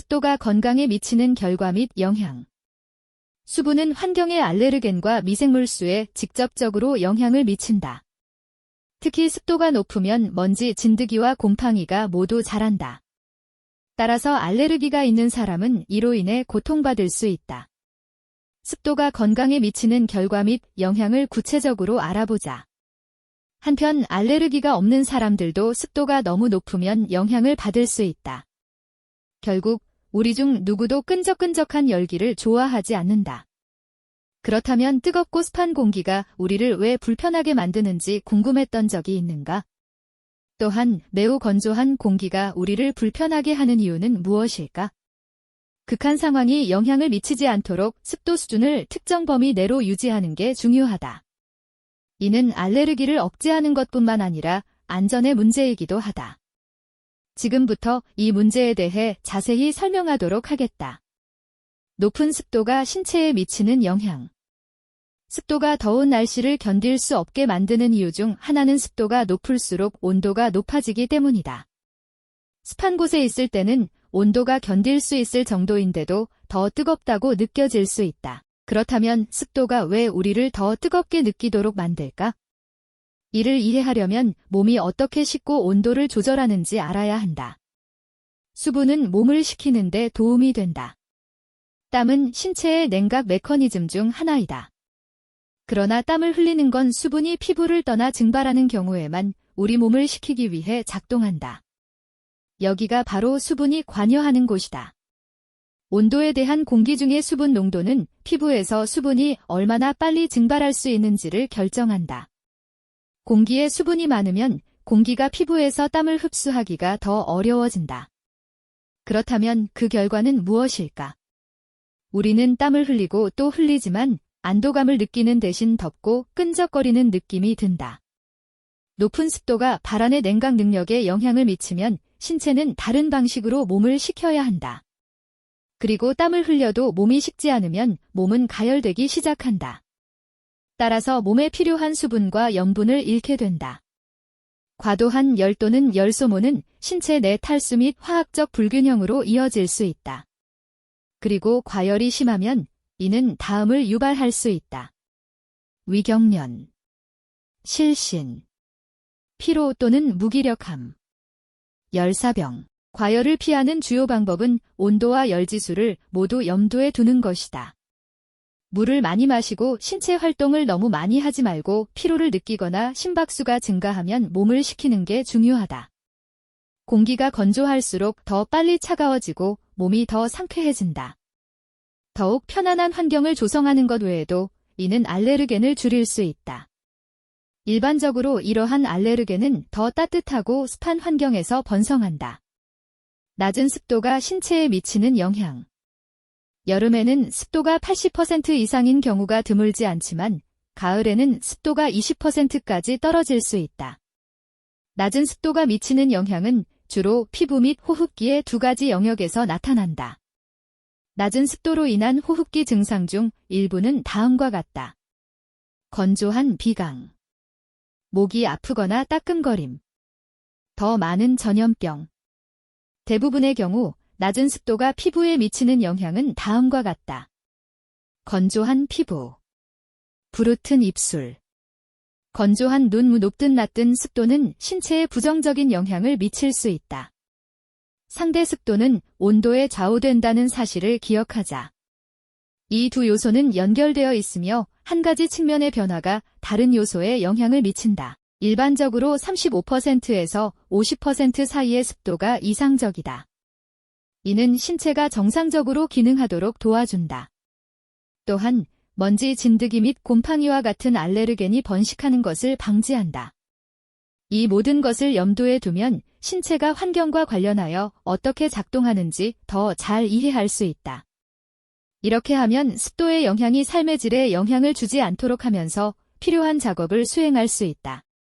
습도가 건강에 미치는 결과 및 영향. 수분은 환경의 알레르겐과 미생물수에 직접적으로 영향을 미친다. 특히 습도가 높으면 먼지, 진드기와 곰팡이가 모두 자란다. 따라서 알레르기가 있는 사람은 이로 인해 고통받을 수 있다. 습도가 건강에 미치는 결과 및 영향을 구체적으로 알아보자. 한편 알레르기가 없는 사람들도 습도가 너무 높으면 영향을 받을 수 있다. 결국 우리 중 누구도 끈적끈적한 열기를 좋아하지 않는다. 그렇다면 뜨겁고 습한 공기가 우리를 왜 불편하게 만드는지 궁금했던 적이 있는가? 또한 매우 건조한 공기가 우리를 불편하게 하는 이유는 무엇일까? 극한 상황이 영향을 미치지 않도록 습도 수준을 특정 범위 내로 유지하는 게 중요하다. 이는 알레르기를 억제하는 것뿐만 아니라 안전의 문제이기도 하다. 지금부터 이 문제에 대해 자세히 설명하도록 하겠다. 높은 습도가 신체에 미치는 영향. 습도가 더운 날씨를 견딜 수 없게 만드는 이유 중 하나는 습도가 높을수록 온도가 높아지기 때문이다. 습한 곳에 있을 때는 온도가 견딜 수 있을 정도인데도 더 뜨겁다고 느껴질 수 있다. 그렇다면 습도가 왜 우리를 더 뜨겁게 느끼도록 만들까? 이를 이해하려면 몸이 어떻게 식고 온도를 조절하는지 알아야 한다. 수분은 몸을 식히는데 도움이 된다. 땀은 신체의 냉각 메커니즘 중 하나이다. 그러나 땀을 흘리는 건 수분이 피부를 떠나 증발하는 경우에만 우리 몸을 식히기 위해 작동한다. 여기가 바로 수분이 관여하는 곳이다. 온도에 대한 공기 중의 수분 농도는 피부에서 수분이 얼마나 빨리 증발할 수 있는지를 결정한다. 공기에 수분이 많으면 공기가 피부에서 땀을 흡수하기가 더 어려워진다. 그렇다면 그 결과는 무엇일까? 우리는 땀을 흘리고 또 흘리지만 안도감을 느끼는 대신 덥고 끈적거리는 느낌이 든다. 높은 습도가 발안의 냉각 능력에 영향을 미치면 신체는 다른 방식으로 몸을 식혀야 한다. 그리고 땀을 흘려도 몸이 식지 않으면 몸은 가열되기 시작한다. 따라서 몸에 필요한 수분과 염분을 잃게 된다. 과도한 열 또는 열소모는 신체 내 탈수 및 화학적 불균형으로 이어질 수 있다. 그리고 과열이 심하면 이는 다음을 유발할 수 있다. 위경련, 실신, 피로 또는 무기력함, 열사병. 과열을 피하는 주요 방법은 온도와 열지수를 모두 염두에 두는 것이다. 물을 많이 마시고 신체 활동을 너무 많이 하지 말고 피로를 느끼거나 심박수가 증가하면 몸을 식히는 게 중요하다. 공기가 건조할수록 더 빨리 차가워지고 몸이 더 상쾌해진다. 더욱 편안한 환경을 조성하는 것 외에도 이는 알레르겐을 줄일 수 있다. 일반적으로 이러한 알레르겐은 더 따뜻하고 습한 환경에서 번성한다. 낮은 습도가 신체에 미치는 영향. 여름에는 습도가 80% 이상인 경우가 드물지 않지만 가을에는 습도가 20%까지 떨어질 수 있다. 낮은 습도가 미치는 영향은 주로 피부 및 호흡기의 두 가지 영역에서 나타난다. 낮은 습도로 인한 호흡기 증상 중 일부는 다음과 같다. 건조한 비강. 목이 아프거나 따끔거림. 더 많은 전염병. 대부분의 경우 낮은 습도가 피부에 미치는 영향은 다음과 같다. 건조한 피부. 부르튼 입술. 건조한 눈, 높든 낮든 습도는 신체에 부정적인 영향을 미칠 수 있다. 상대 습도는 온도에 좌우된다는 사실을 기억하자. 이 두 요소는 연결되어 있으며 한 가지 측면의 변화가 다른 요소에 영향을 미친다. 일반적으로 35%에서 50% 사이의 습도가 이상적이다. 이는 신체가 정상적으로 기능하도록 도와준다. 또한 먼지 진드기 및 곰팡이와 같은 알레르겐이 번식하는 것을 방지한다. 이 모든 것을 염두에 두면 신체가 환경과 관련하여 어떻게 작동하는지 더 잘 이해할 수 있다. 이렇게 하면 습도의 영향이 삶의 질에 영향을 주지 않도록 하면서 필요한 작업을 수행할 수 있다.